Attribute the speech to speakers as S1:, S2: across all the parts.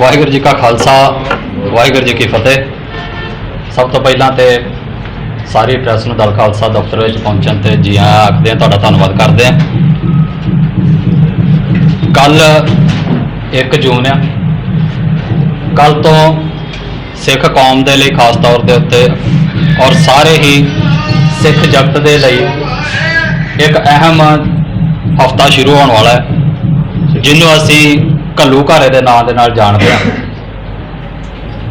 S1: ਵਾਹਿਗੁਰੂ ਜੀ ਕਾ ਖਾਲਸਾ, ਵਾਹਿਗੁਰੂ ਜੀ ਕੀ ਫਤਿਹ। ਸਭ ਤੋਂ ਪਹਿਲਾਂ ਤੇ ਸਾਰੀ ਪ੍ਰੈਸ ਨੂੰ ਦਲ ਖਾਲਸਾ ਦਫ਼ਤਰ ਵਿੱਚ ਪਹੁੰਚਣ ਤੇ ਜੀ ਆਇਆਂ ਆਖਦੇ ਹਾਂ, ਤੁਹਾਡਾ ਧੰਨਵਾਦ ਕਰਦੇ ਹਾਂ। ਕੱਲ 1 ਜੂਨ ਆ। ਕੱਲ ਤੋਂ ਸਿੱਖ ਕੌਮ ਦੇ ਲਈ ਖਾਸ ਤੌਰ ਦੇ ਉੱਤੇ ਔਰ ਸਾਰੇ ਹੀ ਸਿੱਖ ਜਗਤ ਦੇ ਲਈ ਇੱਕ ਅਹਿਮ ਹਫਤਾ ਸ਼ੁਰੂ ਹੋਣ ਵਾਲਾ ਹੈ ਜਿਹਨੂੰ ਅਸੀਂ ਘੱਲੂ ਘਾਰੇ ਦੇ ਨਾਂ ਦੇ ਨਾਲ ਜਾਣਦੇ ਹਾਂ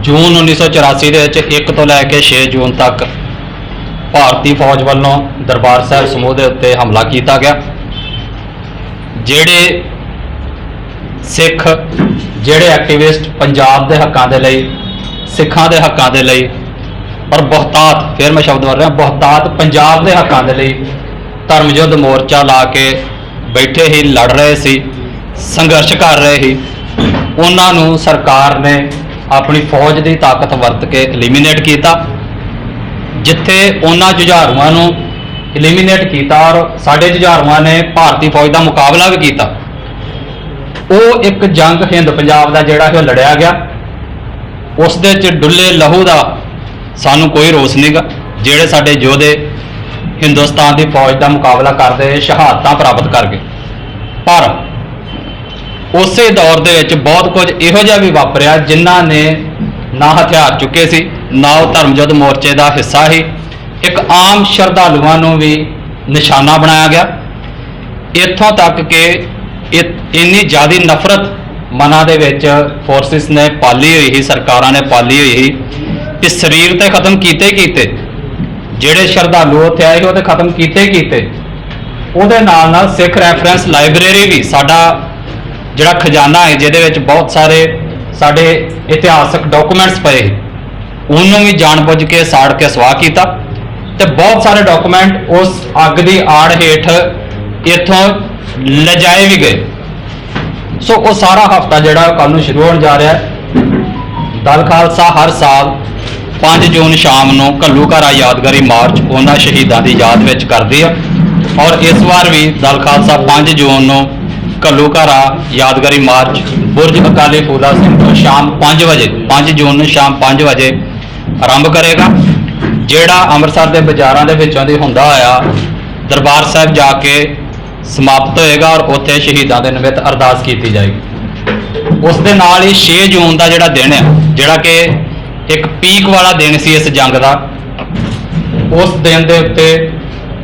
S1: ਜੂਨ 1984 ਦੇ ਵਿੱਚ 1 ਤੋਂ ਲੈ ਕੇ 6 ਜੂਨ ਤੱਕ ਭਾਰਤੀ ਫੌਜ ਵੱਲੋਂ ਦਰਬਾਰ ਸਾਹਿਬ ਸਮੂਹ ਦੇ ਉੱਤੇ ਹਮਲਾ ਕੀਤਾ ਗਿਆ। ਜਿਹੜੇ ਸਿੱਖ, ਜਿਹੜੇ ਐਕਟਿਵਿਸਟ ਪੰਜਾਬ ਦੇ ਹੱਕਾਂ ਦੇ ਲਈ, ਸਿੱਖਾਂ ਦੇ ਹੱਕਾਂ ਦੇ ਲਈ, ਔਰ ਬਹੁਤਾਤ, ਫਿਰ ਮੈਂ ਸ਼ਬਦ ਵਰ ਰਿਹਾ, ਬਹੁਤਾਤ ਪੰਜਾਬ ਦੇ ਹੱਕਾਂ ਦੇ ਲਈ ਧਰਮ ਯੁੱਧ ਮੋਰਚਾ ਲਾ ਕੇ ਬੈਠੇ ਹੀ ਲੜ ਰਹੇ ਸੀ। ਸੰਘਰਸ਼ ਕਰ ਰਹੇ ਸੀ। ਉਹਨਾਂ ਨੂੰ ਸਰਕਾਰ ਨੇ ਆਪਣੀ ਫੌਜ ਦੀ ਤਾਕਤ ਵਰਤ ਕੇ ਐਲੀਮੀਨੇਟ ਕੀਤਾ। ਜਿੱਥੇ ਉਹਨਾਂ ਜੁਝਾਰੂਆਂ ਨੂੰ ਐਲੀਮੀਨੇਟ ਕੀਤਾ ਔਰ ਸਾਡੇ ਜੁਝਾਰੂਆਂ ਨੇ ਭਾਰਤੀ ਫੌਜ ਦਾ ਮੁਕਾਬਲਾ ਵੀ ਕੀਤਾ। ਉਹ ਇੱਕ ਜੰਗ ਹਿੰਦ ਪੰਜਾਬ ਦਾ ਜਿਹੜਾ ਹੈ ਉਹ ਲੜਿਆ ਗਿਆ। ਉਸ ਦੇ ਚ ਡੁੱਲੇ ਲਹੂ ਦਾ ਸਾਨੂੰ ਕੋਈ ਰੋਸ ਨਹੀਂਗਾ ਜਿਹੜੇ ਸਾਡੇ ਯੋਧੇ ਹਿੰਦੁਸਤਾਨ ਦੀ ਫੌਜ ਦਾ ਮੁਕਾਬਲਾ ਕਰਦੇ, ਸ਼ਹਾਦਤਾਂ ਪ੍ਰਾਪਤ ਕਰ ਗਏ। ਪਰ ਉਸੇ ਦੌਰ ਦੇ ਵਿੱਚ ਬਹੁਤ ਕੁਝ ਇਹੋ ਜਿਹਾ ਵੀ ਵਾਪਰਿਆ ਜਿਨ੍ਹਾਂ ਨੇ ਨਾ ਹਥਿਆਰ ਚੁੱਕੇ ਸੀ, ਨਾ ਉਹ ਧਰਮਯੁੱਧ ਮੋਰਚੇ ਦਾ ਹਿੱਸਾ ਸੀ। ਇੱਕ ਆਮ ਸ਼ਰਧਾਲੂਆਂ ਨੂੰ ਵੀ ਨਿਸ਼ਾਨਾ ਬਣਾਇਆ ਗਿਆ। ਇੱਥੋਂ ਤੱਕ ਕਿ ਇੰਨੀ ਜ਼ਿਆਦਾ ਨਫ਼ਰਤ ਮਨਾਂ ਦੇ ਵਿੱਚ ਫੋਰਸਿਸ ਨੇ ਪਾਲੀ ਹੋਈ ਸੀ, ਸਰਕਾਰਾਂ ਨੇ ਪਾਲੀ ਹੋਈ ਸੀ। ਕਿ ਸਰੀਰ ਤੇ ਖਤਮ ਕੀਤੇ ਕੀਤੇ ਜਿਹੜੇ ਸ਼ਰਧਾਲੂ ਉੱਥੇ ਆਏ ਸੀ, ਉਹ ਤੇ ਖਤਮ ਕੀਤੇ ਕੀਤੇ ਉਹਦੇ ਨਾਲ ਨਾਲ ਸਿੱਖ ਰੈਫਰੈਂਸ ਲਾਇਬ੍ਰੇਰੀ ਵੀ ਸਾਡਾ ਜਿਹੜਾ ਖਜ਼ਾਨਾ ਹੈ, ਜਿਹਦੇ ਵਿੱਚ ਬਹੁਤ ਸਾਰੇ ਸਾਡੇ ਇਤਿਹਾਸਕ ਡਾਕੂਮੈਂਟਸ ਪਏ ਉਹਨੂੰ ਵੀ ਜਾਣਬੁੱਝ ਕੇ, ਸਾੜ ਕੇ, ਸਵਾਹ ਕੀਤਾ ਤੇ ਬਹੁਤ ਸਾਰੇ ਡਾਕੂਮੈਂਟ ਉਸ ਅੱਗ ਦੀ ਆੜ ਹੇਠ ਇੱਥੋਂ ਲਿਜਾਏ ਵੀ ਗਏ। ਸੋ ਉਹ ਸਾਰਾ ਹਫਤਾ ਜਿਹੜਾ ਕੱਲ ਨੂੰ ਸ਼ੁਰੂ ਹੋਣ ਜਾ ਰਿਹਾ ਹੈ। ਦਲ ਖਾਲਸਾ ਹਰ ਸਾਲ 5 ਜੂਨ ਸ਼ਾਮ ਨੂੰ ਘੱਲੂਘਾਰਾ ਯਾਦਗਾਰੀ ਮਾਰਚ ਉਹਨਾਂ ਸ਼ਹੀਦਾਂ ਦੀ ਯਾਦ ਵਿੱਚ ਕਰਦੀ ਆ। ਔਰ ਇਸ ਵਾਰ ਵੀ ਦਲ ਖਾਲਸਾ 5 ਜੂਨ ਨੂੰ ਘੱਲੂਘਾਰਾ ਯਾਦਗਾਰੀ ਮਾਰਚ, ਬੁਰਜ ਅਕਾਲੀ ਫੂਲਾ ਸਿੰਘ ਸ਼ਾਮ 5 ਵਜੇ 5 ਜੂਨ ਨੂੰ ਸ਼ਾਮ 5 ਵਜੇ ਆਰੰਭ ਕਰੇਗਾ ਜਿਹੜਾ ਅੰਮ੍ਰਿਤਸਰ ਦੇ ਬਾਜ਼ਾਰਾਂ ਦੇ ਵਿੱਚੋਂ ਦੀ ਹੁੰਦਾ ਹੋਇਆ ਦਰਬਾਰ ਸਾਹਿਬ ਜਾ ਕੇ ਸਮਾਪਤ ਹੋਏਗਾ ਔਰ ਉੱਥੇ ਸ਼ਹੀਦਾਂ ਦੇ ਨਿਮਿਤ ਅਰਦਾਸ ਕੀਤੀ ਜਾਏਗੀ ਉਸ ਦੇ ਨਾਲ ਹੀ 6 ਜੂਨ ਦਾ ਜਿਹੜਾ ਦਿਨ ਹੈ ਜਿਹੜਾ ਕਿ ਇੱਕ ਪੀਕ ਵਾਲਾ ਦਿਨ ਸੀ ਇਸ ਜੰਗ ਦਾ, ਉਸ ਦਿਨ ਦੇ ਉੱਤੇ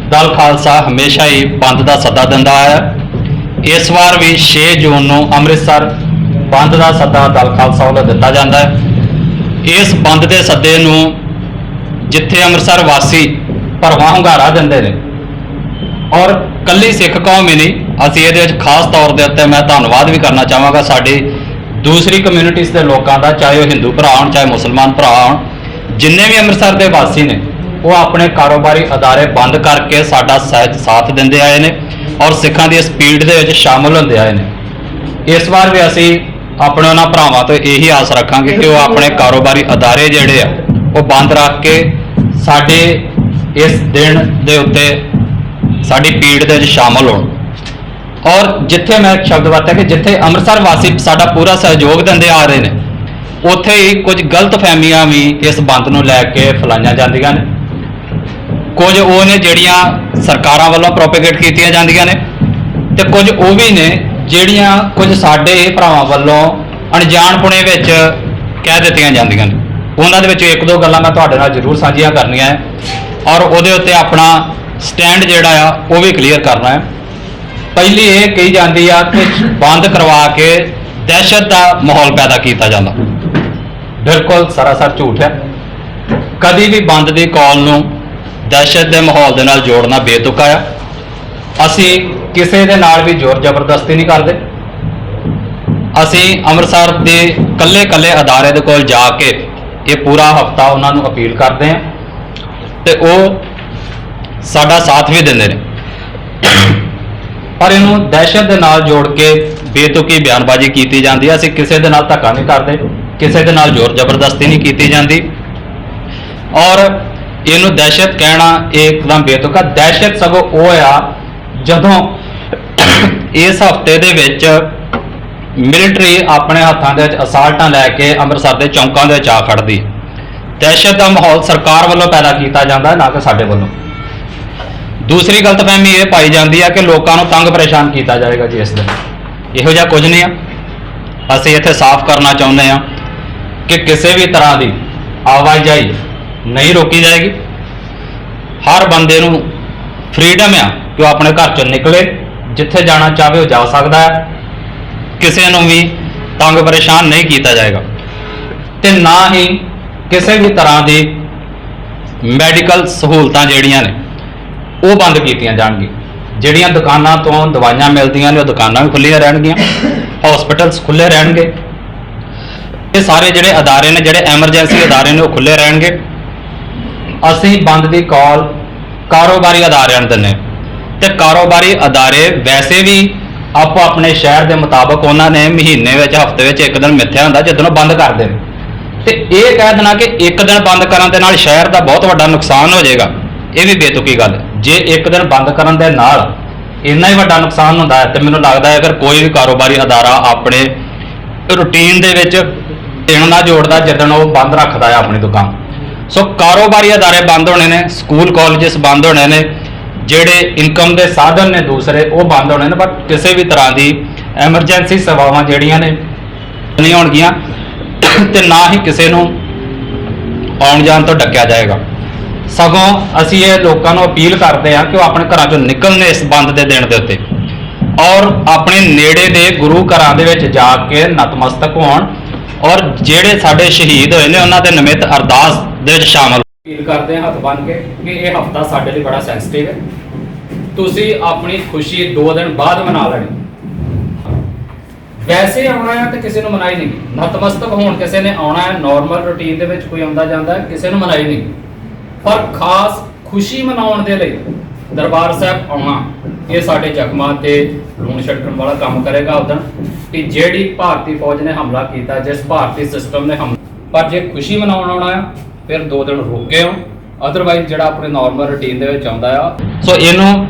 S1: ਦਲ ਖਾਲਸਾ ਹਮੇਸ਼ਾ ਹੀ ਬੰਦ ਦਾ ਸੱਦਾ ਦਿੰਦਾ ਆਇਆ ਹੈ। ਇਸ ਵਾਰ ਵੀ 6 ਜੂਨ ਨੂੰ ਅੰਮ੍ਰਿਤਸਰ ਬੰਦ ਦਾ ਸੱਦਾ ਦਲ ਖਾਲਸਾ ਵੱਲੋਂ ਦਿੱਤਾ ਜਾਂਦਾ ਹੈ। ਇਸ ਬੰਦ ਦੇ ਸੱਦੇ ਨੂੰ ਜਿੱਥੇ ਅੰਮ੍ਰਿਤਸਰ ਵਾਸੀ ਭਰਵਾਂ ਹੁੰਗਾਰਾ ਦਿੰਦੇ ਨੇ ਔਰ ਕੱਲੀ ਸਿੱਖ ਕੌਮ ਹੀ ਨਹੀਂ, ਅਸੀਂ ਇਹਦੇ ਵਿੱਚ ਖਾਸ ਤੌਰ ਦੇ ਉੱਤੇ ਮੈਂ ਧੰਨਵਾਦ ਵੀ ਕਰਨਾ ਚਾਹਾਂਗਾ ਸਾਡੀ ਦੂਸਰੀ ਕਮਿਊਨਿਟੀਜ਼ ਦੇ ਲੋਕਾਂ ਦਾ, ਚਾਹੇ ਉਹ ਹਿੰਦੂ ਭਰਾ ਹੋਣ, ਚਾਹੇ ਮੁਸਲਮਾਨ ਭਰਾ ਹੋਣ, ਜਿੰਨੇ ਵੀ ਅੰਮ੍ਰਿਤਸਰ ਦੇ ਵਾਸੀ ਨੇ, ਉਹ ਆਪਣੇ ਕਾਰੋਬਾਰੀ ਅਦਾਰੇ ਬੰਦ ਕਰਕੇ ਸਾਡਾ ਸਹਿਜ ਸਾਥ ਦਿੰਦੇ ਆਏ ਨੇ। ਔਰ ਸਿੱਖਾਂ ਦੀ ਸਪੀਡ ਦੇ ਵਿੱਚ ਸ਼ਾਮਲ ਹੁੰਦੇ ਆਏ ਨੇ। ਇਸ ਵਾਰ ਵੀ ਅਸੀਂ ਆਪਣੇ ਉਹਨਾਂ ਭਰਾਵਾਂ ਤੋਂ ਇਹੀ ਆਸ ਰੱਖਾਂਗੇ ਕਿ ਉਹ ਆਪਣੇ ਕਾਰੋਬਾਰੀ ਅਦਾਰੇ ਜਿਹੜੇ ਆ, ਉਹ ਬੰਦ ਰੱਖ ਕੇ ਸਾਡੇ ਇਸ ਦਿਨ ਦੇ ਉੱਤੇ ਸਾਡੀ ਪੀੜ ਦੇ ਵਿੱਚ ਸ਼ਾਮਲ ਹੋਣ। ਔਰ ਜਿੱਥੇ ਮੈਂ ਸ਼ਬਦ ਵਰਤਿਆ ਕਿ ਜਿੱਥੇ ਅੰਮ੍ਰਿਤਸਰ ਵਾਸੀ ਸਾਡਾ ਪੂਰਾ ਸਹਿਯੋਗ ਦਿੰਦੇ ਆ ਰਹੇ ਨੇ, ਉੱਥੇ ਹੀ ਕੁਝ ਗਲਤ ਫਹਿਮੀਆਂ ਵੀ ਇਸ ਬੰਦ ਨੂੰ ਲੈ ਕੇ ਫੈਲਾਈਆਂ ਜਾਂਦੀਆਂ ਨੇ। ਕੁਝ ਉਹ ਨੇ ਜਿਹੜੀਆਂ ਸਰਕਾਰਾਂ ਵੱਲੋਂ ਪ੍ਰੋਪੇਗੇਟ ਕੀਤੀਆਂ ਜਾਂਦੀਆਂ ਨੇ ਤੇ ਕੁਝ ਉਹ ਵੀ ਨੇ ਜਿਹੜੀਆਂ ਕੁਝ ਸਾਡੇ ਭਰਾਵਾਂ ਵੱਲੋਂ ਅਣਜਾਣਪੁਣੇ ਵਿੱਚ ਕਹਿ ਦਿੱਤੀਆਂ ਜਾਂਦੀਆਂ ਨੇ। ਉਹਨਾਂ ਦੇ ਵਿੱਚ ਇੱਕ ਦੋ ਗੱਲਾਂ ਮੈਂ ਤੁਹਾਡੇ ਨਾਲ ਜ਼ਰੂਰ ਸਾਂਝੀਆਂ ਕਰਨੀਆਂ ਹੈ ਔਰ ਉਹਦੇ ਉੱਤੇ ਆਪਣਾ ਸਟੈਂਡ ਜਿਹੜਾ ਆ, ਉਹ ਵੀ ਕਲੀਅਰ ਕਰਨਾ ਹੈ ਪਹਿਲੀ ਇਹ ਕਹੀ ਜਾਂਦੀ ਆ ਕਿ ਬੰਦ ਕਰਵਾ ਕੇ ਦਹਿਸ਼ਤ ਦਾ ਮਾਹੌਲ ਪੈਦਾ ਕੀਤਾ ਜਾਂਦਾ। ਬਿਲਕੁਲ ਸਰਾਸਰ ਝੂਠ ਹੈ ਕਦੀ ਵੀ ਬੰਦ ਦੀ ਕਾਲ ਨੂੰ ਦਹਿਸ਼ਤ ਦੇ ਮਾਹੌਲ ਦੇ ਨਾਲ ਜੋੜਨਾ ਬੇਤੁਕਾ ਆ। ਅਸੀਂ ਕਿਸੇ ਦੇ ਨਾਲ ਵੀ ਜ਼ੋਰ ਜ਼ਬਰਦਸਤੀ ਨਹੀਂ ਕਰਦੇ। ਅਸੀਂ ਅੰਮ੍ਰਿਤਸਰ ਦੇ ਕੱਲੇ-ਕੱਲੇ ਅਦਾਰੇ ਦੇ ਕੋਲ ਜਾ ਕੇ ਇਹ ਪੂਰਾ ਹਫਤਾ ਉਹਨਾਂ ਨੂੰ ਅਪੀਲ ਕਰਦੇ ਹਾਂ ਤੇ ਉਹ ਸਾਡਾ ਸਾਥ ਵੀ ਦਿੰਦੇ ਨੇ। ਪਰ ਇਹਨੂੰ ਦਹਿਸ਼ਤ ਦੇ ਨਾਲ ਜੋੜ ਕੇ ਬੇਤੁਕੀ ਬਿਆਨਬਾਜ਼ੀ ਕੀਤੀ ਜਾਂਦੀ ਹੈ। ਅਸੀਂ ਕਿਸੇ ਦੇ ਨਾਲ ਧੱਕਾ ਨਹੀਂ ਕਰਦੇ, ਕਿਸੇ ਦੇ ਨਾਲ ਜ਼ੋਰ ਜ਼ਬਰਦਸਤੀ ਨਹੀਂ ਕੀਤੀ ਜਾਂਦੀ। ਔਰ ਇਹਨੂੰ ਦਹਿਸ਼ਤ ਕਹਿਣਾ ਇਹ ਇੱਕਦਮ ਬੇਤੁਕਾ ਦਹਿਸ਼ਤ ਸਗੋਂ ਉਹ ਆ ਜਦੋਂ ਇਸ ਹਫ਼ਤੇ ਦੇ ਵਿੱਚ ਮਿਲਟਰੀ ਆਪਣੇ ਹੱਥਾਂ ਦੇ ਵਿੱਚ ਅਸਾਲਟਾਂ ਲੈ ਕੇ ਅੰਮ੍ਰਿਤਸਰ ਦੇ ਚੌਂਕਾਂ ਦੇ ਵਿੱਚ ਆ ਖੜਦੀ। ਦਹਿਸ਼ਤ ਦਾ ਮਾਹੌਲ ਸਰਕਾਰ ਵੱਲੋਂ ਪੈਦਾ ਕੀਤਾ ਜਾਂਦਾ ਨਾ ਕਿ ਸਾਡੇ ਵੱਲੋਂ। ਦੂਸਰੀ ਗਲਤਫਹਿਮੀ ਇਹ ਪਾਈ ਜਾਂਦੀ ਆ ਕਿ ਲੋਕਾਂ ਨੂੰ ਤੰਗ ਪਰੇਸ਼ਾਨ ਕੀਤਾ ਜਾਏਗਾ ਜੀ ਇਸ ਦਿਨ। ਇਹੋ ਜਿਹਾ ਕੁਝ ਨਹੀਂ ਆ। ਅਸੀਂ ਇੱਥੇ ਸਾਫ਼ ਕਰਨਾ ਚਾਹੁੰਦੇ ਹਾਂ ਕਿ ਕਿਸੇ ਵੀ ਤਰ੍ਹਾਂ ਦੀ ਆਵਾਜਾਈ ਨਹੀਂ ਰੋਕੀ ਜਾਏਗੀ। ਹਰ ਬੰਦੇ ਨੂੰ ਫ੍ਰੀडम ਆ ਕਿ ਉਹ ਆਪਣੇ ਘਰ ਚੋਂ ਨਿਕਲੇ, ਜਿੱਥੇ ਜਾਣਾ ਚਾਹਵੇ ਉਹ ਜਾ ਸਕਦਾ ਹੈ। ਕਿਸੇ ਨੂੰ ਵੀ ਤੰਗ ਪਰੇਸ਼ਾਨ ਨਹੀਂ ਕੀਤਾ ਜਾਏਗਾ। ਤੇ ਨਾ ਹੀ ਕਿਸੇ ਵੀ ਤਰ੍ਹਾਂ ਦੀ ਮੈਡੀਕਲ ਸਹੂਲਤਾਂ ਜਿਹੜੀਆਂ ਨੇ, ਉਹ ਬੰਦ ਕੀਤੀਆਂ ਜਾਣਗੀਆਂ। ਜਿਹੜੀਆਂ ਦੁਕਾਨਾਂ ਤੋਂ ਦਵਾਈਆਂ ਮਿਲਦੀਆਂ ਨੇ, ਉਹ ਦੁਕਾਨਾਂ ਵੀ ਖੁੱਲੀਆਂ ਰਹਿਣਗੀਆਂ। ਹਸਪੀਟਲਸ ਖੁੱਲੇ ਰਹਿਣਗੇ। ਇਹ ਸਾਰੇ ਜਿਹੜੇ ਅਦਾਰੇ ਨੇ, ਜਿਹੜੇ ਐਮਰਜੈਂਸੀ ਅਦਾਰੇ ਨੇ, ਉਹ ਖੁੱਲੇ ਰਹਿਣਗੇ। ਅਸੀਂ ਬੰਦ ਦੀ ਕਾਲ ਕਾਰੋਬਾਰੀ ਅਦਾਰਿਆਂ ਨੂੰ ਦਿੰਦੇ ਤੇ ਕਾਰੋਬਾਰੀ ਅਦਾਰੇ ਵੈਸੇ ਵੀ ਆਪੋ ਆਪਣੇ ਸ਼ਹਿਰ ਦੇ ਮੁਤਾਬਕ ਉਹਨਾਂ ਨੇ ਮਹੀਨੇ ਵਿੱਚ, ਹਫ਼ਤੇ ਵਿੱਚ ਇੱਕ ਦਿਨ ਮਿੱਥਿਆ ਹੁੰਦਾ ਜਦੋਂ ਉਹ ਬੰਦ ਕਰਦੇ ਨੇ। ਤੇ ਇਹ ਕਹਿ ਦੇਣਾ ਕਿ ਇੱਕ ਦਿਨ ਬੰਦ ਕਰਨ ਦੇ ਨਾਲ ਸ਼ਹਿਰ ਦਾ ਬਹੁਤ ਵੱਡਾ ਨੁਕਸਾਨ ਹੋ ਜਾਏਗਾ। ਇਹ ਵੀ ਬੇਤੁਕੀ ਗੱਲ ਜੇ ਇੱਕ ਦਿਨ ਬੰਦ ਕਰਨ ਦੇ ਨਾਲ ਇੰਨਾ ਹੀ ਵੱਡਾ ਨੁਕਸਾਨ ਹੁੰਦਾ ਹੈ ਤੇ ਮੈਨੂੰ ਲੱਗਦਾ ਹੈ ਅਗਰ ਕੋਈ ਵੀ ਕਾਰੋਬਾਰੀ ਅਦਾਰਾ ਆਪਣੇ ਰੂਟੀਨ ਦੇ ਵਿੱਚ ਦਿਨ ਨਾ ਜੋੜਦਾ ਜਦੋਂ ਉਹ ਬੰਦ ਰੱਖਦਾ ਹੈ ਆਪਣੀ ਦੁਕਾਨ। ਸੋ ਕਾਰੋਬਾਰੀ ਅਦਾਰੇ ਬੰਦ ਹੋਣੇ ਨੇ, ਸਕੂਲ, ਕਾਲਜਸ ਬੰਦ ਹੋਣੇ ਨੇ, ਜਿਹੜੇ ਇਨਕਮ ਦੇ ਸਾਧਨ ਨੇ ਦੂਸਰੇ, ਉਹ ਬੰਦ ਹੋਣੇ ਨੇ ਪਰ ਕਿਸੇ ਵੀ ਤਰ੍ਹਾਂ ਦੀ ਐਮਰਜੈਂਸੀ ਸੇਵਾਵਾਂ ਜਿਹੜੀਆਂ ਨੇ, ਨਹੀਂ ਹੋਣਗੀਆਂ, ਤੇ ਨਾ ਹੀ ਕਿਸੇ ਨੂੰ ਆਉਣ ਜਾਣ ਤੋਂ ਡੱਕਿਆ ਜਾਏਗਾ। ਸਗੋਂ ਅਸੀਂ ਇਹ ਲੋਕਾਂ ਨੂੰ ਅਪੀਲ ਕਰਦੇ ਹਾਂ ਕਿ ਉਹ ਆਪਣੇ ਘਰਾਂ ਚੋਂ ਨਿਕਲਣ ਇਸ ਬੰਦ ਦੇ ਦਿਨ ਦੇ ਉੱਤੇ। ਔਰ ਆਪਣੇ ਨੇੜੇ ਦੇ ਗੁਰੂ ਘਰਾਂ ਦੇ ਵਿੱਚ ਜਾ ਕੇ ਨਤਮਸਤਕ ਹੋਣ। ਔਰ ਜਿਹੜੇ ਸਾਡੇ ਸ਼ਹੀਦ ਹੋਏ ਨੇ, ਉਹਨਾਂ ਦੇ ਨਿਮਿਤ ਅਰਦਾਸ ਦੇ ਵਿੱਚ ਸ਼ਾਮਲ। ਅਪੀਲ ਕਰਦੇ ਹਾਂ ਹੱਥ ਬੰਨ ਕੇ ਕਿ ਇਹ ਹਫਤਾ ਸਾਡੇ ਲਈ ਬੜਾ ਸੈਂਸਿਟਿਵ ਹੈ। ਤੁਸੀਂ ਆਪਣੀ ਖੁਸ਼ੀ 2 ਦਿਨ ਬਾਅਦ ਮਨਾ ਲੈਣੀ। ਵੈਸੇ ਆਉਣਾ ਹੈ ਤੇ ਕਿਸੇ ਨੂੰ ਮਨਾਈ ਨਹੀਂ। ਨਤਮਸਤਕ ਹੋਣ ਕਿਸੇ ਨੇ ਆਉਣਾ ਹੈ ਨਾਰਮਲ ਰੁਟੀਨ ਦੇ ਵਿੱਚ ਕੋਈ ਆਉਂਦਾ ਜਾਂਦਾ ਕਿਸੇ ਨੂੰ ਮਨਾਈ ਨਹੀਂ। ਪਰ ਖਾਸ ਖੁਸ਼ੀ ਮਨਾਉਣ ਦੇ ਲਈ ਦਰਬਾਰ ਸਾਹਿਬ ਆਉਣਾ, ਇਹ ਸਾਡੇ ਜ਼ਖਮਾਂ ਤੇ ਲੂਣ ਛੱਡਣ ਵਾਲਾ ਕੰਮ ਕਰੇਗਾ ਉਦੋਂ ਕਿ ਜਿਹੜੀ ਭਾਰਤੀ ਫੌਜ ਨੇ ਹਮਲਾ ਕੀਤਾ, ਜਿਸ ਭਾਰਤੀ ਸਿਸਟਮ ਨੇ ਹਮ ਪਰ ਜੇ ਖੁਸ਼ੀ ਮਨਾਉਣ ਆਉਣਾ ਆ, ਫਿਰ ਦੋ ਦਿਨ ਰੁਕ ਗਏ ਹੋ। ਅਦਰਵਾਈਜ਼ ਜਿਹੜਾ ਆਪਣੇ ਨਾਰਮਲ ਰੁਟੀਨ ਦੇ ਵਿੱਚ ਆਉਂਦਾ ਆ। ਸੋ ਇਹਨੂੰ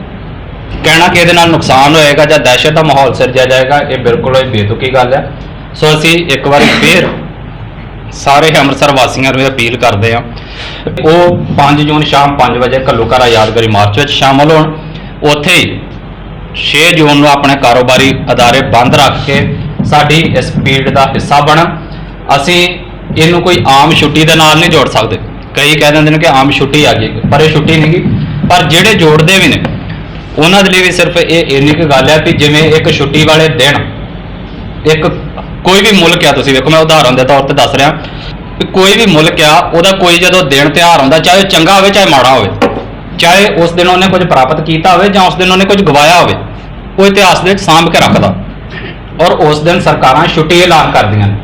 S1: ਕਹਿਣਾ ਕਿ ਇਹਦੇ ਨਾਲ ਨੁਕਸਾਨ ਹੋਏਗਾ ਜਾਂ ਦਹਿਸ਼ਤ ਦਾ ਮਾਹੌਲ ਸਿਰਜਿਆ ਜਾਏਗਾ, ਇਹ ਬਿਲਕੁਲ ਹੀ ਬੇਤੁਕੀ ਗੱਲ ਹੈ ਸੋ ਅਸੀਂ ਇੱਕ ਵਾਰੀ ਫੇਰ ਸਾਰੇ ਅੰਮ੍ਰਿਤਸਰ ਵਾਸੀਆਂ ਨੂੰ ਇਹ ਅਪੀਲ ਕਰਦੇ ਹਾਂ। ਉਹ 5 ਜੂਨ ਸ਼ਾਮ 5 ਵਜੇ ਘੱਲੂਘਾਰਾ ਯਾਦਗਾਰੀ ਮਾਰਚ ਵਿੱਚ ਸ਼ਾਮਲ ਹੋਣ। ਉੱਥੇ ਹੀ 6 ਜੂਨ ਨੂੰ ਆਪਣੇ ਕਾਰੋਬਾਰੀ ਅਦਾਰੇ ਬੰਦ ਰੱਖ ਕੇ ਸਾਡੀ ਇਸ ਫੀਲਡ ਦਾ ਹਿੱਸਾ ਬਣ। ਅਸੀਂ ਇਹਨੂੰ ਕੋਈ ਆਮ ਛੁੱਟੀ ਦੇ ਨਾਲ ਨਹੀਂ ਜੋੜ ਸਕਦੇ। ਕਈ ਕਹਿ ਦਿੰਦੇ ਨੇ ਕਿ ਆਮ ਛੁੱਟੀ ਆ ਗਈ, ਪਰ ਇਹ ਛੁੱਟੀ ਨਹੀਂ ਗੀ। ਪਰ ਜਿਹੜੇ ਜੋੜਦੇ ਵੀ ਨੇ, ਉਹਨਾਂ ਦੇ ਲਈ ਵੀ ਸਿਰਫ ਇਹ ਇੰਨੀ ਕੁ ਗੱਲ ਹੈ ਕਿ ਜਿਵੇਂ ਇੱਕ ਛੁੱਟੀ ਵਾਲੇ ਦਿਨ, ਇੱਕ ਕੋਈ ਵੀ ਮੁਲਕ ਆ, ਤੁਸੀਂ ਵੇਖੋ, ਮੈਂ ਉਦਾਹਰਨ ਦੇ ਤੌਰ ਤੇ ਦੱਸ ਰਿਹਾ। ਕਿ ਕੋਈ ਵੀ ਮੁਲਕ ਆ, ਉਹਦਾ ਕੋਈ ਜਦੋਂ ਦਿਨ ਤਿਉਹਾਰ ਆਉਂਦਾ, ਚਾਹੇ ਉਹ ਚੰਗਾ ਹੋਵੇ, ਚਾਹੇ ਮਾੜਾ ਹੋਵੇ ਚਾਹੇ ਉਸ ਦਿਨ ਉਹਨੇ ਕੁਝ ਪ੍ਰਾਪਤ ਕੀਤਾ ਹੋਵੇ ਜਾਂ ਉਸ ਦਿਨ ਉਹਨੇ ਕੁਝ ਗਵਾਇਆ ਹੋਵੇ, ਉਹ ਇਤਿਹਾਸ ਦੇ ਵਿੱਚ ਸਾਂਭ ਕੇ ਰੱਖਦਾ। ਔਰ ਉਸ ਦਿਨ ਸਰਕਾਰਾਂ ਛੁੱਟੀ ਐਲਾਨ ਕਰਦੀਆਂ ਨੇ।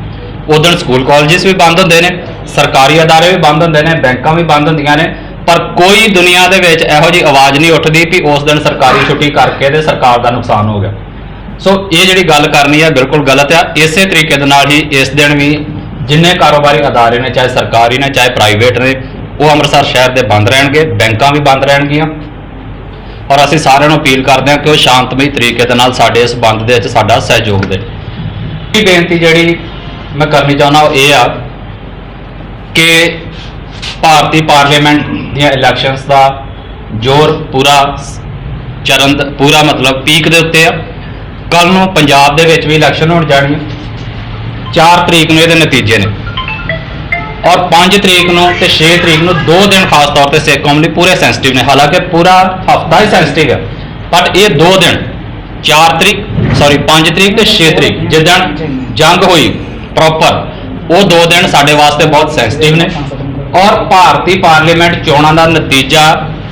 S1: ਉਸ ਦਿਨ ਸਕੂਲ ਕਾਲਜਸ ਵੀ ਬੰਦ ਹੁੰਦੇ ਨੇ, ਸਰਕਾਰੀ ਅਦਾਰੇ ਵੀ ਬੰਦ ਹੁੰਦੇ ਨੇ, ਬੈਂਕਾਂ ਵੀ ਬੰਦ ਹੁੰਦੀਆਂ ਨੇ, ਪਰ ਕੋਈ ਦੁਨੀਆ ਦੇ ਵਿੱਚ ਇਹੋ ਜੀ ਆਵਾਜ਼ ਨਹੀਂ ਉੱਠਦੀ ਕਿ ਉਸ ਦਿਨ ਸਰਕਾਰੀ ਛੁੱਟੀ ਕਰਕੇ ਤੇ ਸਰਕਾਰ ਦਾ ਨੁਕਸਾਨ ਹੋ ਗਿਆ। ਸੋ ਇਹ ਜਿਹੜੀ ਗੱਲ ਕਰਨੀ ਹੈ ਬਿਲਕੁਲ ਗਲਤ ਆ ਇਸੇ ਤਰੀਕੇ ਦੇ ਨਾਲ ਹੀ ਇਸ ਦਿਨ ਵੀ ਜਿੰਨੇ ਕਾਰੋਬਾਰੀ ਅਦਾਰੇ ਨੇ, ਚਾਹੇ ਸਰਕਾਰੀ ਨੇ, ਚਾਹੇ ਪ੍ਰਾਈਵੇਟ ਨੇ ਉਹ ਅੰਮ੍ਰਿਤਸਰ ਸ਼ਹਿਰ ਦੇ ਬੰਦ ਰਹਿਣਗੇ, ਬੈਂਕਾਂ ਵੀ ਬੰਦ ਰਹਿਣਗੀਆਂ। ਔਰ ਅਸੀਂ ਸਾਰਿਆਂ ਨੂੰ ਅਪੀਲ ਕਰਦੇ ਹਾਂ ਕਿ ਉਹ ਸ਼ਾਂਤਮਈ ਤਰੀਕੇ ਦੇ ਨਾਲ ਸਾਡੇ ਇਸ ਬੰਦ ਦੇ ਵਿੱਚ ਸਾਡਾ ਸਹਿਯੋਗ ਦੇਣ ਇਹ ਬੇਨਤੀ ਜਿਹੜੀ ਮੈਂ ਕਰਨੀ ਚਾਹੁੰਦਾ ਉਹ ਇਹ ਆ ਕਿ ਭਾਰਤੀ ਪਾਰਲੀਮੈਂਟ ਦੀਆਂ ਇਲੈਕਸ਼ਨਸ ਦਾ ਜ਼ੋਰ ਪੂਰਾ ਚਰਨ ਪੂਰਾ ਮਤਲਬ ਪੀਕ ਦੇ ਉੱਤੇ ਆ। ਕੱਲ ਨੂੰ ਪੰਜਾਬ ਦੇ ਵਿੱਚ ਵੀ ਇਲੈਕਸ਼ਨ ਹੋਣ ਜਾਣੀ ਹੈ 4 ਤਰੀਕ ਨੂੰ ਇਹਦੇ ਨਤੀਜੇ ਨੇ। ਔਰ 5 ਤਰੀਕ ਨੂੰ ਤੇ 6 ਤਰੀਕ ਨੂੰ ਦੋ ਦਿਨ ਖਾਸ ਤੌਰ ਤੇ ਸਿੱਖ ਕੌਮ ਲਈ ਪੂਰੇ ਸੈਂਸਿਟਿਵ ਨੇ ਹਾਲਾਂਕਿ ਪੂਰਾ ਹਫਤਾ ਹੀ ਸੈਂਸਿਟਿਵ ਹੈ ਬਟ ਇਹ ਦੋ ਦਿਨ 4 ਤਰੀਕ ਸੌਰੀ 5 ਤਰੀਕ ਤੇ 6 ਤਰੀਕ ਜਿੱਦਣ ਜੰਗ ਹੋਈ ਪ੍ਰੋਪਰ ਉਹ ਦੋ ਦਿਨ ਸਾਡੇ ਵਾਸਤੇ ਬਹੁਤ ਸੈਂਸਿਟਿਵ ਨੇ ਔਰ ਭਾਰਤੀ ਪਾਰਲੀਮੈਂਟ ਚੋਣਾਂ ਦਾ ਨਤੀਜਾ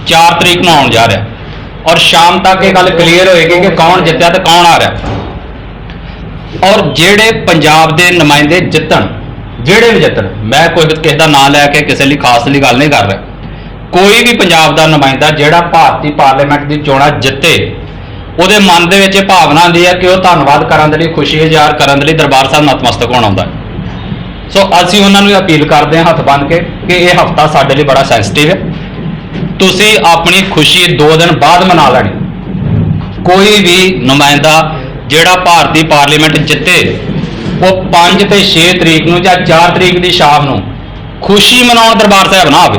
S1: 4 ਤਰੀਕ ਨੂੰ ਆਉਣ ਜਾ ਰਿਹਾ ਔਰ ਸ਼ਾਮ ਤੱਕ ਇਹ ਗੱਲ ਕਲੀਅਰ ਹੋਏਗੀ ਕਿ ਕੌਣ ਜਿੱਤਿਆ ਤੇ ਕੌਣ ਆ ਰਿਹਾ ਔਰ ਜਿਹੜੇ ਪੰਜਾਬ ਦੇ ਨੁਮਾਇੰਦੇ ਜਿੱਤਣ ਜਿਹੜੇ ਵੀ ਜਿੱਤਣ ਮੈਂ ਕੋਈ ਕਿਸੇ ਦਾ ਨਾਂ ਲੈ ਕੇ ਕਿਸੇ ਲਈ ਖਾਸ ਲਈ ਗੱਲ ਨਹੀਂ ਕਰ ਰਿਹਾ। ਕੋਈ ਵੀ ਪੰਜਾਬ ਦਾ ਨੁਮਾਇੰਦਾ ਜਿਹੜਾ ਭਾਰਤੀ ਪਾਰਲੀਮੈਂਟ ਦੀ ਚੋਣਾਂ ਜਿੱਤੇ, ਉਹਦੇ ਮਨ ਦੇ ਵਿੱਚ ਇਹ ਭਾਵਨਾ ਹੁੰਦੀ ਹੈ ਕਿ ਉਹ ਧੰਨਵਾਦ ਕਰਨ ਦੇ ਲਈ ਖੁਸ਼ੀ ਇਜ਼ਹਾਰ ਕਰਨ ਦੇ ਲਈ ਦਰਬਾਰ ਸਾਹਿਬ ਨਤਮਸਤਕ ਹੋਣ ਆਉਂਦਾ ਸੋ ਅਸੀਂ ਉਹਨਾਂ ਨੂੰ ਅਪੀਲ ਕਰਦੇ ਹਾਂ ਹੱਥ ਬੰਨ੍ਹ ਕੇ ਕਿ ਇਹ ਹਫਤਾ ਸਾਡੇ ਲਈ ਬੜਾ ਸੈਂਸਿਟਿਵ ਹੈ। ਤੁਸੀਂ ਆਪਣੀ ਖੁਸ਼ੀ 2 ਦਿਨ ਬਾਅਦ ਮਨਾ ਲੈਣੀ। ਕੋਈ ਵੀ ਨੁਮਾਇੰਦਾ ਜਿਹੜਾ ਭਾਰਤੀ ਪਾਰਲੀਮੈਂਟ ਜਿੱਤੇ ਉਹ 5 ਤੇ 6 ਤਰੀਕ ਨੂੰ ਜਾਂ 4 ਤਰੀਕ ਦੀ ਸ਼ਾਮ ਨੂੰ ਖੁਸ਼ੀ ਮਨਾਉਣ ਦਰਬਾਰ ਸਾਹਿਬ ਨਾ ਆਵੇ।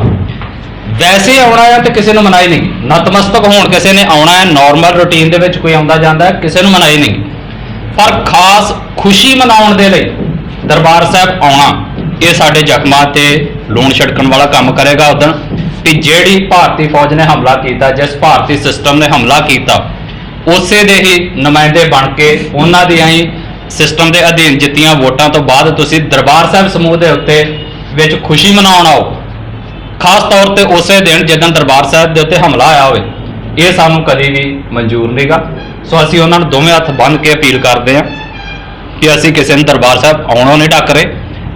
S1: ਵੈਸੇ ਆਉਣਾ ਹੈ ਤੇ ਕਿਸੇ ਨੂੰ ਮਨਾਈ ਨਹੀਂ। ਨਤਮਸਤਕ ਹੋਣ ਕਿਸੇ ਨੇ ਆਉਣਾ ਹੈ ਨਾਰਮਲ ਰੁਟੀਨ ਦੇ ਵਿੱਚ ਕੋਈ ਆਉਂਦਾ ਜਾਂਦਾ ਕਿਸੇ ਨੂੰ ਮਨਾਈ ਨਹੀਂ। ਪਰ ਖਾਸ ਖੁਸ਼ੀ ਮਨਾਉਣ ਦੇ ਲਈ ਦਰਬਾਰ ਸਾਹਿਬ ਆਉਣਾ, ਇਹ ਸਾਡੇ ਜ਼ਖਮਾਂ ਤੇ ਲੂਣ ਛਿੜਕਣ ਵਾਲਾ ਕੰਮ ਕਰੇਗਾ ਉਦੋਂ ਕਿ ਜਿਹੜੀ ਭਾਰਤੀ ਫੌਜ ਨੇ ਹਮਲਾ ਕੀਤਾ, ਜਿਸ ਭਾਰਤੀ ਸਿਸਟਮ ਨੇ ਹਮਲਾ ਕੀਤਾ, ਉਸੇ ਦੇ ਹੀ ਨੁਮਾਇੰਦੇ ਬਣ ਕੇ ਉਹਨਾਂ ਦੀਆਂ ਹੀ ਸਿਸਟਮ ਦੇ ਅਧੀਨ ਜਿੱਤੀਆਂ ਵੋਟਾਂ ਤੋਂ ਬਾਅਦ ਤੁਸੀਂ ਦਰਬਾਰ ਸਾਹਿਬ ਸਮੂਹ ਦੇ ਉੱਤੇ ਵਿੱਚ ਖੁਸ਼ੀ ਮਨਾਉਣ ਆਓ। ਖਾਸ ਤੌਰ ਤੇ ਉਸੇ ਦਿਨ ਜਦੋਂ ਦਰਬਾਰ ਸਾਹਿਬ ਦੇ ਉੱਤੇ ਹਮਲਾ ਆਇਆ ਹੋਵੇ, ਇਹ ਸਾਨੂੰ ਕਦੇ ਵੀ ਮਨਜ਼ੂਰ ਨਹੀਂਗਾ ਸੋ ਅਸੀਂ ਉਹਨਾਂ ਨੂੰ ਦੋਵੇਂ ਹੱਥ ਬੰਨ੍ਹ ਕੇ ਅਪੀਲ ਕਰਦੇ ਹਾਂ ਕਿ ਅਸੀਂ ਕਿਸੇ ਨੂੰ ਦਰਬਾਰ ਸਾਹਿਬ ਆਉਣੋਂ ਨਹੀਂ ਡੱਕ ਰਹੇ,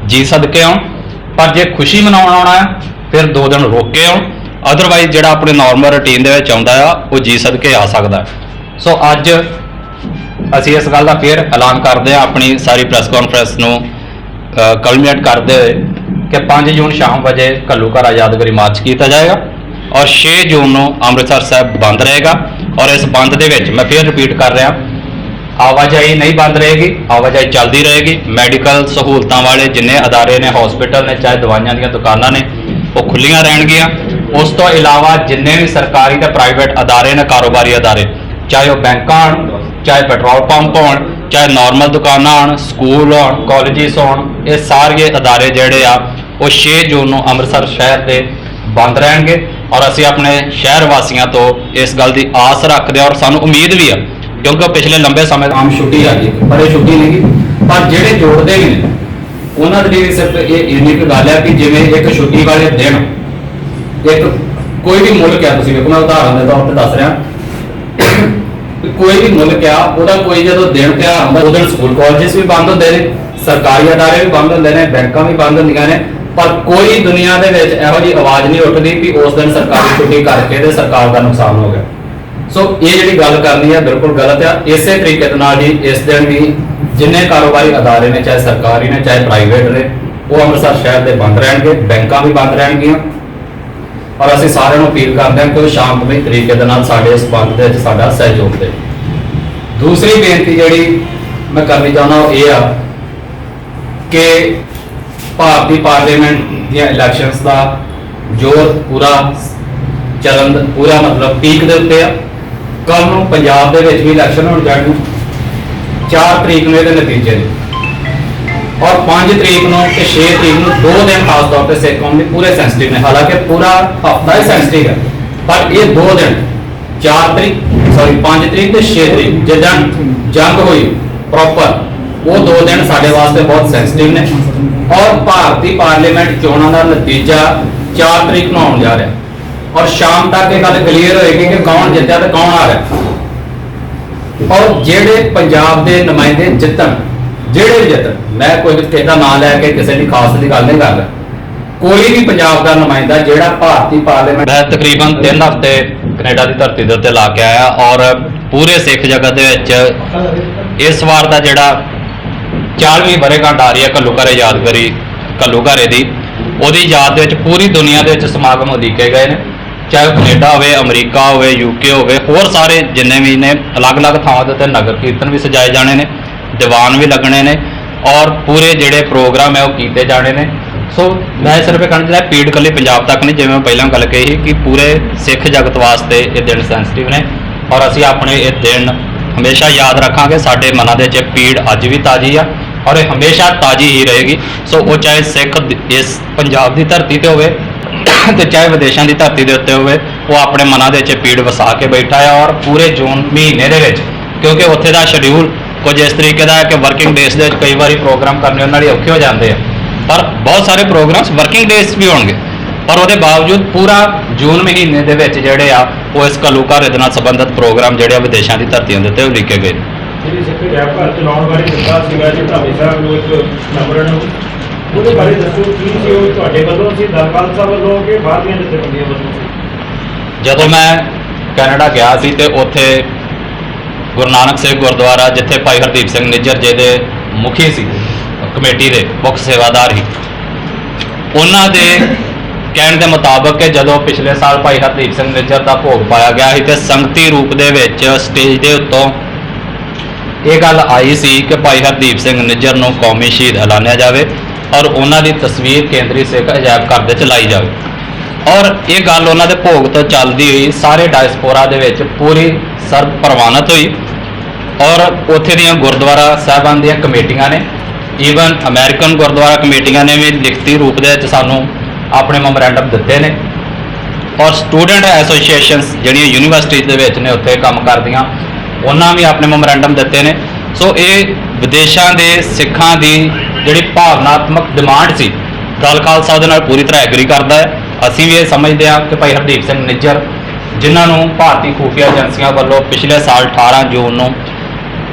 S1: ਜੀ ਸਦਕੇ ਆਉਣ। ਪਰ ਜੇ ਖੁਸ਼ੀ ਮਨਾਉਣ ਆਉਣਾ ਹੈ, ਫਿਰ ਦੋ ਦਿਨ ਰੋਕ ਕੇ ਆਉਣ। ਅਦਰਵਾਈਜ਼ ਜਿਹੜਾ ਆਪਣੇ ਨਾਰਮਲ ਰੁਟੀਨ ਦੇ ਵਿੱਚ ਆਉਂਦਾ ਆ, ਉਹ ਜੀ ਸਦਕੇ ਆ ਸਕਦਾ ਸੋ ਅੱਜ ਅਸੀਂ ਇਸ ਗੱਲ ਦਾ ਫੇਰ ਐਲਾਨ ਕਰਦੇ ਹਾਂ, ਆਪਣੀ ਸਾਰੀ ਪ੍ਰੈਸ ਕਾਨਫਰੰਸ ਨੂੰ ਕਲਮੀਨੇਟ ਕਰਦੇ ਹੋਏ ਕਿ 5 ਜੂਨ ਸ਼ਾਮ ਵਜੇ ਘੱਲੂਘਾਰਾ ਯਾਦਗਾਰੀ ਮਾਰਚ ਕੀਤਾ ਜਾਏਗਾ ਔਰ 6 ਜੂਨ ਨੂੰ ਅੰਮ੍ਰਿਤਸਰ ਸਾਹਿਬ ਬੰਦ ਰਹੇਗਾ ਔਰ ਇਸ ਬੰਦ ਦੇ ਵਿੱਚ ਮੈਂ ਫੇਰ ਰਿਪੀਟ ਕਰ ਰਿਹਾ, ਆਵਾਜਾਈ ਨਹੀਂ ਬੰਦ ਰਹੇਗੀ, ਆਵਾਜਾਈ ਚੱਲਦੀ ਰਹੇਗੀ ਮੈਡੀਕਲ ਸਹੂਲਤਾਂ ਵਾਲੇ ਜਿੰਨੇ ਅਦਾਰੇ ਨੇ ਹਸਪੀਟਲ ਨੇ, ਚਾਹੇ ਦਵਾਈਆਂ ਦੀਆਂ ਦੁਕਾਨਾਂ ਨੇ, ਉਹ ਖੁੱਲੀਆਂ ਰਹਿਣਗੀਆਂ। ਉਸ ਤੋਂ ਇਲਾਵਾ ਜਿੰਨੇ ਵੀ ਸਰਕਾਰੀ ਤੇ ਪ੍ਰਾਈਵੇਟ ਅਦਾਰੇ ਨੇ, ਕਾਰੋਬਾਰੀ ਅਦਾਰੇ, ਚਾਹੇ ਉਹ ਬੈਂਕਾਂ ਚਾਹੇ ਪੈਟਰੋਲ ਪੰਪ ਹੋਣ, ਚਾਹੇ ਨਾਰਮਲ ਦੁਕਾਨਾਂ ਹੋਣ ਸਕੂਲ ਹੋਣ ਕਾਲਜਿਸ ਹੋਣ ਇਹ ਸਾਰੇ ਅਦਾਰੇ ਜਿਹੜੇ ਆ, ਉਹ 6 ਜੂਨ ਨੂੰ ਅੰਮ੍ਰਿਤਸਰ ਸ਼ਹਿਰ ਦੇ ਬੰਦ ਰਹਿਣਗੇ ਔਰ ਅਸੀਂ ਆਪਣੇ ਸ਼ਹਿਰ ਵਾਸੀਆਂ ਤੋਂ ਇਸ ਗੱਲ ਦੀ ਆਸ ਰੱਖਦੇ ਹਾਂ ਔਰ ਸਾਨੂੰ ਉਮੀਦ ਵੀ ਆ, ਕਿਉਂਕਿ ਪਿਛਲੇ ਲੰਬੇ ਸਮੇਂ ਤੋਂ ਆਮ ਛੁੱਟੀ ਆ ਗਈ ਪਰ ਇਹ ਛੁੱਟੀ ਨਹੀਂ ਪਰ ਜਿਹੜੇ ਜੋੜਦੇ ਵੀ ਨੇ, ਉਹਨਾਂ ਦੇ ਲਈ ਸਿਰਫ ਇਹ ਯੂਨੀਕ ਗੱਲ ਹੈ ਕਿ ਜਿਵੇਂ ਇੱਕ ਛੁੱਟੀ ਵਾਲੇ ਦਿਨ, ਇੱਕ ਕੋਈ ਵੀ ਮੁਲਕ ਹੈ ਤੁਸੀਂ ਵੇਖੋ, ਮੈਂ ਉਦਾਹਰਨ ਦੇ ਤੌਰ ਤੇ ਦੱਸ ਰਿਹਾ ਕੋਈ ਵੀ ਮੁਲਕ ਆ ਉਹਦਾ ਕੋਈ ਜਦੋਂ ਦਿਨ ਤਿਉਹਾਰ ਹੁੰਦਾ ਉਦੋਂ ਸਕੂਲ ਕਾਲਜਸ ਵੀ ਬੰਦ ਹੁੰਦੇ ਨੇ, ਸਰਕਾਰੀ ਅਦਾਰੇ ਵੀ ਬੰਦ ਹੁੰਦੇ ਨੇ, ਬੈਂਕਾਂ ਵੀ ਬੰਦ ਹੁੰਦੀਆਂ ਨੇ, ਪਰ ਕੋਈ ਦੁਨੀਆ ਦੇ ਵਿੱਚ ਇਹੋ ਜਿਹੀ ਆਵਾਜ਼ ਨਹੀਂ ਉੱਠਦੀ ਕਿ ਉਸ ਦਿਨ ਸਰਕਾਰੀ ਛੁੱਟੀ ਕਰਕੇ ਤੇ ਸਰਕਾਰ ਦਾ ਨੁਕਸਾਨ ਹੋ ਗਿਆ। ਸੋ ਇਹ ਜਿਹੜੀ ਗੱਲ ਕਰਨੀ ਹੈ, ਬਿਲਕੁਲ ਗਲਤ ਆ। ਇਸੇ ਤਰੀਕੇ ਦੇ ਨਾਲ ਹੀ ਇਸ ਦਿਨ ਵੀ ਜਿੰਨੇ ਕਾਰੋਬਾਰੀ ਅਦਾਰੇ ਨੇ, ਚਾਹੇ ਸਰਕਾਰੀ ਨੇ, ਚਾਹੇ ਪ੍ਰਾਈਵੇਟ ਨੇ, ਉਹ ਅੰਮ੍ਰਿਤਸਰ ਸ਼ਹਿਰ ਦੇ ਬੰਦ ਰਹਿਣਗੇ, ਬੈਂਕਾਂ ਵੀ ਬੰਦ ਰਹਿਣਗੀਆਂ। ਔਰ ਅਸੀਂ ਸਾਰਿਆਂ ਨੂੰ ਅਪੀਲ ਕਰਦੇ ਹਾਂ ਕਿ ਉਹ ਸ਼ਾਂਤਮਈ ਤਰੀਕੇ ਦੇ ਨਾਲ ਸਾਡੇ ਇਸ ਬੰਦ ਦੇ ਵਿੱਚ ਸਾਡਾ ਸਹਿਯੋਗ ਦੇ। ਦੂਸਰੀ ਬੇਨਤੀ ਜਿਹੜੀ ਮੈਂ ਕਰਨੀ ਚਾਹੁੰਦਾ ਉਹ ਇਹ ਆ ਕਿ ਭਾਰਤੀ ਪਾਰਲੀਮੈਂਟ ਦੀਆਂ ਇਲੈਕਸ਼ਨਸ ਦਾ ਜ਼ੋਰ ਪੂਰਾ ਚੱਲਣ, ਪੂਰਾ ਮਤਲਬ ਪੀਕ ਦੇ ਉੱਤੇ ਆ। ਕੱਲ ਨੂੰ ਪੰਜਾਬ ਦੇ ਵਿੱਚ ਵੀ ਇਲੈਕਸ਼ਨ ਹੋਣ ਜਾਣ 4 ਤਰੀਕ ਨੂੰ ਇਹਦੇ ਨਤੀਜੇ ਨੇ। ਔਰ 5 ਤਰੀਕ ਨੂੰ ਤੇ 6 ਤਰੀਕ ਨੂੰ ਦੋ ਦਿਨ ਖਾਸ ਤੌਰ ਤੇ ਸਿੱਖ ਕੌਮ ਲਈ ਪੂਰੇ ਸੈਂਸਿਟਿਵ ਨੇ। ਹਾਲਾਂਕਿ ਪੂਰਾ ਹਫਤਾ ਹੀ ਸੈਂਸਿਟਿਵ ਹੈ। ਪਰ ਇਹ ਦੋ ਦਿਨ 4 ਤਰੀਕ ਸੌਰੀ 5 ਤਰੀਕ ਤੇ 6 ਤਰੀਕ, ਜਦੋਂ ਜੰਗ ਹੋਈ ਪ੍ਰੋਪਰ ਉਹ ਦੋ ਦਿਨ ਸਾਡੇ ਵਾਸਤੇ ਬਹੁਤ ਸੈਂਸਿਟਿਵ ਨੇ। ਔਰ ਭਾਰਤੀ ਪਾਰਲੀਮੈਂਟ ਚੋਣਾਂ ਦਾ ਨਤੀਜਾ 4 ਤਰੀਕ ਨੂੰ ਆਉਣ ਜਾ ਰਿਹਾ। ਔਰ ਸ਼ਾਮ ਤੱਕ ਇਹ ਗੱਲ ਕਲੀਅਰ ਹੋਏਗੀ ਕਿ ਕੌਣ ਜਿੱਤਿਆ ਤੇ ਕੌਣ ਆ ਰਿਹਾ ਔਰ ਜਿਹੜੇ ਪੰਜਾਬ ਦੇ ਨੁਮਾਇੰਦੇ ਜਿੱਤਣ ਜਿਹੜੇ ਵੀ ਯਤਨ ਮੈਂ ਕੋਈ ਕਿਸੇ ਦਾ ਨਾਂ ਲੈ ਕੇ ਕਿਸੇ ਦੀ ਖਾਸ ਦੀ ਗੱਲ ਨਹੀਂ ਕਰਦਾ। ਕੋਈ ਵੀ ਪੰਜਾਬ ਦਾ ਨੁਮਾਇੰਦਾ ਜਿਹੜਾ ਭਾਰਤੀ ਪਾਰਲੀਮੈਂਟ ਮੈਂ ਤਕਰੀਬਨ 3 ਹਫ਼ਤੇ ਕੈਨੇਡਾ ਦੀ ਧਰਤੀ ਦੇ ਉੱਤੇ ਲਾ ਕੇ ਆਇਆ ਔਰ ਪੂਰੇ ਸਿੱਖ ਜਗਤ ਦੇ ਵਿੱਚ ਇਸ ਵਾਰ ਦਾ ਜਿਹੜਾ 40ਵੀਂ ਵਰ੍ਹੇਗੰਢ ਆ ਰਹੀ ਹੈ ਘੱਲੂਘਾਰੇ ਯਾਦਗਾਰੀ ਘੱਲੂਘਾਰੇ ਦੀ, ਉਹਦੀ ਯਾਦ ਦੇ ਵਿੱਚ ਪੂਰੀ ਦੁਨੀਆ ਦੇ ਵਿੱਚ ਸਮਾਗਮ ਉਲੀਕੇ ਗਏ ਨੇ। ਚਾਹੇ ਉਹ ਕੈਨੇਡਾ ਹੋਵੇ, ਅਮਰੀਕਾ ਹੋਵੇ ਯੂਕੇ ਹੋਵੇ, ਹੋਰ ਸਾਰੇ ਜਿੰਨੇ ਵੀ ਨੇ, ਅਲੱਗ-ਅਲੱਗ ਥਾਵਾਂ ਦੇ ਉੱਤੇ ਨਗਰ ਕੀਰਤਨ ਵੀ ਸਜਾਏ ਜਾਣੇ ਨੇ। ਦੀਵਾਨ ਵੀ ਲੱਗਣੇ ਨੇ ਔਰ ਪੂਰੇ ਜਿਹੜੇ ਪ੍ਰੋਗਰਾਮ ਹੈ ਉਹ ਕੀਤੇ ਜਾਣੇ ਨੇ। ਸੋ ਮੈਂ ਸਿਰਫ ਇਹ ਕਹਿਣਾ ਚਾਹੁੰਦਾ, ਪੀੜ ਕੱਲੀ ਪੰਜਾਬ ਤੱਕ ਨਹੀਂ, ਜਿਵੇਂ ਮੈਂ ਪਹਿਲਾਂ ਗੱਲ ਕਹੀ ਸੀ ਕਿ ਪੂਰੇ ਸਿੱਖ ਜਗਤ ਵਾਸਤੇ ਇਹ ਦਿਨ ਸੈਂਸਿਟਿਵ ਨੇ ਔਰ ਅਸੀਂ ਆਪਣੇ ਇਹ ਦਿਨ ਹਮੇਸ਼ਾ ਯਾਦ ਰੱਖਾਂਗੇ, ਸਾਡੇ ਮਨਾਂ ਦੇ ਵਿੱਚ ਪੀੜ ਅੱਜ ਵੀ ਤਾਜ਼ੀ ਆ ਔਰ ਇਹ ਹਮੇਸ਼ਾ ਤਾਜ਼ੀ ਹੀ ਰਹੇਗੀ। ਸੋ ਉਹ ਚਾਹੇ ਸਿੱਖ ਇਸ ਪੰਜਾਬ ਦੀ ਧਰਤੀ ਤੇ ਹੋਵੇ ਤੇ ਚਾਹੇ ਵਿਦੇਸ਼ਾਂ ਦੀ ਧਰਤੀ ਦੇ ਉੱਤੇ ਹੋਵੇ, ਉਹ ਆਪਣੇ ਮਨਾਂ ਦੇ ਵਿੱਚ ਪੀੜ ਵਸਾ ਕੇ ਬੈਠਾ ਹੈ ਔਰ ਪੂਰੇ ਜੂਨ ਮਹੀਨੇ ਦੇ ਵਿੱਚ, ਕਿਉਂਕਿ ਉੱਥੇ ਦਾ ਸ਼ਡਿਊਲ ਕੁਝ ਇਸ ਤਰੀਕੇ ਦਾ ਹੈ ਕਿ ਵਰਕਿੰਗ ਡੇਜ਼ ਦੇ ਵਿੱਚ ਕਈ ਵਾਰੀ ਪ੍ਰੋਗਰਾਮ ਕਰਨੇ ਉਹਨਾਂ ਲਈ ਔਖੇ ਹੋ ਜਾਂਦੇ ਆ। ਪਰ ਬਹੁਤ ਸਾਰੇ ਪ੍ਰੋਗਰਾਮਸ ਵਰਕਿੰਗ ਡੇਜ਼ ਵੀ ਹੋਣਗੇ। ਪਰ ਉਹਦੇ ਬਾਵਜੂਦ ਪੂਰਾ ਜੂਨ ਮਹੀਨੇ ਦੇ ਵਿੱਚ ਜਿਹੜੇ ਆ ਉਹ ਇਸ ਘੱਲੂਘਾਰੇ ਦੇ ਨਾਲ ਸੰਬੰਧਿਤ ਪ੍ਰੋਗਰਾਮ ਜਿਹੜੇ ਆ ਵਿਦੇਸ਼ਾਂ ਦੀ ਧਰਤੀਆਂ ਦੇ ਉੱਤੇ ਉਲੀਕੇ ਗਏ ਨੇ।
S2: ਜਿਹੜੀ ਸਿੱਖ ਰੈਪ ਘਰ ਚਲਾਉਣ ਬਾਰੇ ਦਿੱਤਾ ਸੀਗਾ ਜੀ? ਢਾਬੇ ਸਾਹਿਬ ਨੂੰ ਇੱਕ ਨੰਬਰ ਨੂੰ। ਉਹਦੇ ਬਾਰੇ ਦੱਸੋ ਕੀ ਸੀ ਉਹ? ਤੁਹਾਡੇ ਵੱਲੋਂ ਸੀ ਦਰਬਾਰ ਸਾਹਿਬ ਵੱਲੋਂ ਕਿ ਬਾਹਰ ਦੀਆਂ ਜਥੇਬੰਦੀਆਂ ਵੱਲੋਂ ਸੀ?
S1: ਜਦੋਂ ਮੈਂ ਕੈਨੇਡਾ ਗਿਆ ਸੀ ਤੇ ਉੱਥੇ ਗੁਰੂ ਨਾਨਕ ਸਾਹਿਬ ਗੁਰਦੁਆਰਾ, ਜਿੱਥੇ ਭਾਈ ਹਰਦੀਪ ਸਿੰਘ ਨਿੱਜਰ ਜੀ ਦੇ ਮੁਖੀ ਸੀ, ਕਮੇਟੀ ਦੇ ਮੁੱਖ ਸੇਵਾਦਾਰ ਹੀ ਉਹਨਾਂ ਦੇ ਕਹਿਣ ਦੇ ਮੁਤਾਬਕ ਕਿ ਜਦੋਂ ਪਿਛਲੇ ਸਾਲ ਭਾਈ ਹਰਦੀਪ ਸਿੰਘ ਨਿੱਜਰ ਦਾ ਭੋਗ ਪਾਇਆ ਗਿਆ ਸੀ ਤੇ ਸੰਗਤੀ ਰੂਪ ਦੇ ਵਿੱਚ ਸਟੇਜ ਦੇ ਉੱਤੋਂ ਇਹ ਗੱਲ ਆਈ ਸੀ ਕਿ ਭਾਈ ਹਰਦੀਪ ਸਿੰਘ ਨਿੱਜਰ ਨੂੰ ਕੌਮੀ ਸ਼ਹੀਦ ਐਲਾਨਿਆ ਜਾਵੇ ਔਰ ਉਹਨਾਂ ਦੀ ਤਸਵੀਰ ਕੇਂਦਰੀ ਸਿੱਖ ਅਜਾਇਬ ਘਰ ਦੇ ਚ ਲਾਈ ਜਾਵੇ। ਔਰ ਇਹ ਗੱਲ ਉਹਨਾਂ ਦੇ ਭੋਗ ਤੋਂ ਚੱਲਦੀ ਹੋਈ, ਸਾਰੇ ਡਾਇਸਪੋਰਾ ਦੇ ਵਿੱਚ ਪੂਰੀ ਸਰਬ ਪ੍ਰਵਾਨਿਤ ਹੋਈ। ਔਰ ਉੱਥੇ ਦੀਆਂ ਗੁਰਦੁਆਰਾ ਸਾਹਿਬਾਂ ਦੀਆਂ ਕਮੇਟੀਆਂ ਨੇ ਈਵਨ ਅਮਰੀਕਨ ਗੁਰਦੁਆਰਾ ਕਮੇਟੀਆਂ ਨੇ ਵੀ ਲਿਖਤੀ ਰੂਪ ਦੇ ਵਿੱਚ ਸਾਨੂੰ ਆਪਣੇ ਮੈਮੋਰੈਂਡਮ ਦਿੱਤੇ ਨੇ। ਔਰ ਸਟੂਡੈਂਟ ਐਸੋਸੀਏਸ਼ਨਸ ਜਿਹੜੀਆਂ ਯੂਨੀਵਰਸਿਟੀ ਦੇ ਵਿੱਚ ਨੇ, ਉੱਥੇ ਕੰਮ ਕਰਦੀਆਂ, ਉਹਨਾਂ ਵੀ ਆਪਣੇ ਮੈਮੋਰੈਂਡਮ ਦਿੱਤੇ ਨੇ। ਸੋ ਇਹ ਵਿਦੇਸ਼ਾਂ ਦੇ ਸਿੱਖਾਂ ਦੀ ਜਿਹੜੀ ਭਾਵਨਾਤਮਕ ਡਿਮਾਂਡ ਸੀ ਦਲ ਖਾਲਸਾ ਉਹਦੇ ਨਾਲ ਪੂਰੀ ਤਰ੍ਹਾਂ ਐਗਰੀ ਕਰਦਾ ਹੈ। ਅਸੀਂ ਵੀ ਇਹ ਸਮਝਦੇ ਹਾਂ ਕਿ ਭਾਈ ਹਰਦੀਪ ਸਿੰਘ ਨਿੱਜਰ, ਜਿਨ੍ਹਾਂ ਨੂੰ ਭਾਰਤੀ ਖੂਫੀਆ ਏਜੰਸੀਆਂ ਵੱਲੋਂ ਪਿਛਲੇ ਸਾਲ 18 ਜੂਨ ਨੂੰ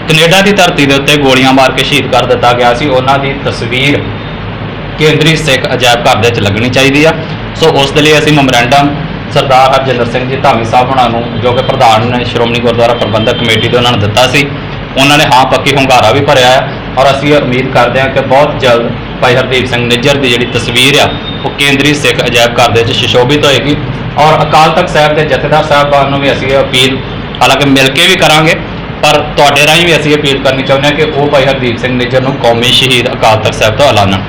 S1: ਕੈਨੇਡਾ ਦੀ ਧਰਤੀ ਦੇ ਉੱਤੇ ਗੋਲੀਆਂ ਮਾਰ ਕੇ ਸ਼ਹੀਦ ਕਰ ਦਿੱਤਾ ਗਿਆ ਸੀ, ਉਹਨਾਂ ਦੀ ਤਸਵੀਰ ਕੇਂਦਰੀ ਸਿੱਖ ਅਜਾਇਬ ਘਰ ਦੇ ਵਿੱਚ ਲੱਗਣੀ ਚਾਹੀਦੀ ਆ। ਸੋ ਉਸ ਦੇ ਲਈ ਅਸੀਂ ਮੈਮੋਰੈਂਡਮ ਸਰਦਾਰ ਹਰਜਿੰਦਰ ਸਿੰਘ ਜੀ ਧਾਮੀ ਸਾਹਿਬ ਉਹਨਾਂ ਨੂੰ, ਜੋ ਕਿ ਪ੍ਰਧਾਨ ਨੇ ਸ਼੍ਰੋਮਣੀ ਗੁਰਦੁਆਰਾ ਪ੍ਰਬੰਧਕ ਕਮੇਟੀ ਦੇ ਉਹਨਾਂ ਨੂੰ ਦਿੱਤਾ ਸੀ, ਉਹਨਾਂ ਨੇ ਹਾਂ ਪੱਕੀ ਹੁੰਗਾਰਾ ਵੀ ਭਰਿਆ ਹੈ ਔਰ ਅਸੀਂ ਉਮੀਦ ਕਰਦੇ ਹਾਂ ਕਿ ਬਹੁਤ ਜਲਦ ਭਾਈ ਹਰਦੀਪ ਸਿੰਘ ਨਿੱਜਰ ਦੀ ਜਿਹੜੀ ਤਸਵੀਰ ਆ ਉਹ ਕੇਂਦਰੀ ਸਿੱਖ ਅਜਾਇਬ ਘਰ ਦੇ ਵਿੱਚ ਸੁਸ਼ੋਭਿਤ ਹੋਏਗੀ। ਔਰ ਅਕਾਲ ਤਖਤ ਸਾਹਿਬ ਦੇ ਜਥੇਦਾਰ ਸਾਹਿਬਾਨ ਨੂੰ ਵੀ ਅਸੀਂ ਇਹ ਅਪੀਲ, ਹਾਲਾਂਕਿ ਮਿਲ ਕੇ ਵੀ ਕਰਾਂਗੇ, ਪਰ ਤੁਹਾਡੇ ਰਾਹੀਂ ਵੀ ਅਸੀਂ ਅਪੀਲ ਕਰਨੀ ਚਾਹੁੰਦੇ ਹਾਂ ਕਿ ਉਹ ਭਾਈ ਹਰਦੀਪ ਸਿੰਘ ਨਿੱਜਰ ਨੂੰ ਕੌਮੀ ਸ਼ਹੀਦ ਅਕਾਲ ਤਖਤ ਸਾਹਿਬ ਤੋਂ ਐਲਾਨਣ।